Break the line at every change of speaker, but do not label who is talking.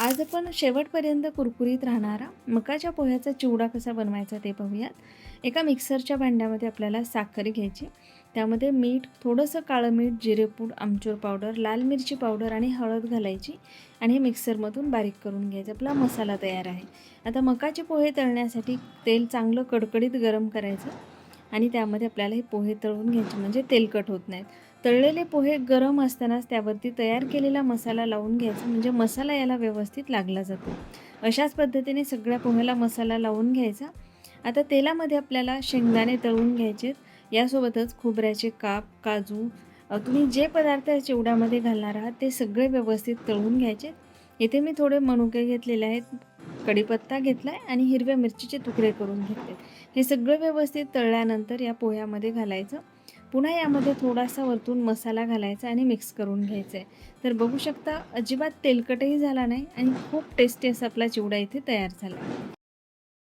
आज आपण शेवटपर्यंत कुरकुरीत राहणारा मकाच्या पोह्याचा चिवडा कसा बनवायचा ते पाहूयात. एका मिक्सरच्या भांड्यामध्ये आपल्याला साखर घ्यायची. त्यामध्ये मीठ थोडंसं काळं मीठ जिरेपूड आमचूर पावडर लाल मिरची पावडर आणि हळद घालायची आणि हे मिक्सरमधून बारीक करून घ्यायचं. आपला मसाला तयार आहे. आता मकाचे पोहे तळण्यासाठी तेल चांगलं कडकडीत गरम करायचं. आणि त्यामध्ये आपल्याला हे पोहे तळून घ्यायचे म्हणजे तेलकट होत नाहीत. तळलेले पोहे गरम असतानाच त्यावरती तयार केलेला मसाला लावून घ्यायचा म्हणजे मसाला याला व्यवस्थित लागला जातो. अशाच पद्धतीने सगळ्या पोह्याला मसाला लावून घ्यायचा. आता तेलामध्ये आपल्याला शेंगदाणे तळून घ्यायचे यासोबतच खोबऱ्याचे काप काजू तुम्ही जे पदार्थ चिवड्यामध्ये घालणार आहात ते सगळे व्यवस्थित तळून घ्यायचे इथे मी थोडे मनुके घेतलेले आहेत कढीपत्ता घेतला आहे आणि हिरव्या मिरचीचे तुकडे करून घेतले. हे सगळं व्यवस्थित तळल्यानंतर या पोह्यामध्ये घालायचं. पुन्हा यामध्ये थोडासा वरतून मसाला घालायचा आणि मिक्स करून घ्यायचं आहे तर बघू शकता अजिबात तेलकटही झाला नाही आणि खूप टेस्टी असा आपला चिवडा इथे तयार झाला.